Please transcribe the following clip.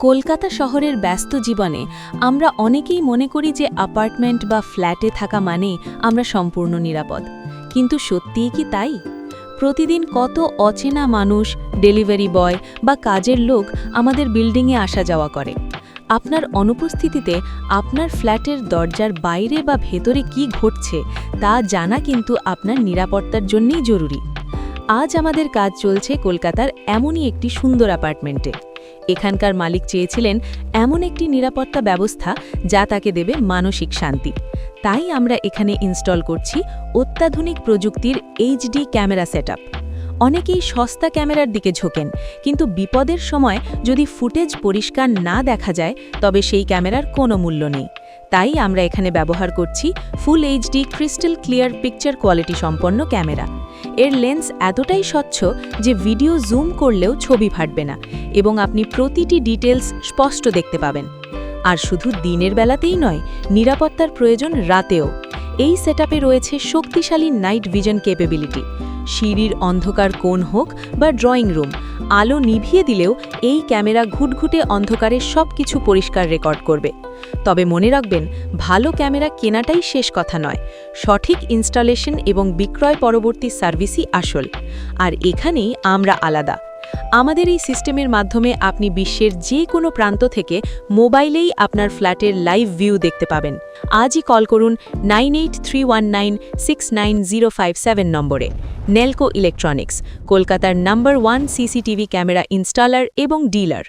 কলকাতা শহরের ব্যস্ত জীবনে আমরা অনেকেই মনে করি যে অ্যাপার্টমেন্ট বা ফ্ল্যাটে থাকা মানে আমরা সম্পূর্ণ নিরাপদ। কিন্তু সত্যিই কি তাই? প্রতিদিন কত অচেনা মানুষ ডেলিভারি বয় বা কাজের লোক আমাদের বিল্ডিংয়ে আসা যাওয়া করে। আপনার অনুপস্থিতিতে আপনার ফ্ল্যাটের দরজার বাইরে বা ভেতরে কি ঘটছে তা জানা কিন্তু আপনার নিরাপত্তার জন্যই জরুরি। আজ আমাদের কাজ চলছে কলকাতার এমনই একটি সুন্দর অ্যাপার্টমেন্টে। এখানকার মালিক চেয়েছিলেন এমন একটি নিরাপত্তা ব্যবস্থা যা তাকে দেবে মানসিক শান্তি। তাই আমরা এখানে ইনস্টল করছি অত্যাধুনিক প্রযুক্তির এইচডি ক্যামেরা সেটআপ। অনেকেই সস্তা ক্যামেরার দিকে ঝোঁকেন, কিন্তু বিপদের সময় যদি ফুটেজ পরিষ্কার না দেখা যায়, তবে সেই ক্যামেরার কোনো মূল্য নেই। তাই আমরা এখানে ব্যবহার করছি full HD crystal clear picture quality সম্পন্ন ক্যামেরা। এর লেন্স এতটাই স্বচ্ছ যে ভিডিও জুম করলেও ছবি ফাটবে না এবং আপনি প্রতিটি ডিটেলস স্পষ্ট দেখতে পাবেন। আর শুধু দিনের বেলাতেই নয়, নিরাপত্তার প্রয়োজন রাতেও। এই সেটআপে রয়েছে শক্তিশালী নাইট ভিজন ক্যাপেবিলিটি সিঁড়ির অন্ধকার কোণ হোক বা ড্রয়িং রুম, আলো নিভিয়ে দিলেও এই ক্যামেরা ঘুটঘুটে অন্ধকারে সব কিছু পরিষ্কার রেকর্ড করবে। তবে মনে রাখবেন, ভালো ক্যামেরা কেনাটাই শেষ কথা নয়। সঠিক ইনস্টলেশন এবং বিক্রয় পরবর্তী সার্ভিসই আসল। আর এখানেই আমরা আলাদা। আমাদের এই সিস্টেমের মাধ্যমে আপনি বিশ্বের যে কোনো প্রান্ত থেকে মোবাইলেই আপনার ফ্ল্যাটের লাইভ ভিউ দেখতে পাবেন। আজই কল করুন নাইন নম্বরে। নেলকো ইলেকট্রনিক্স, কলকাতার number one CCTV camera installer এবং ডিলার।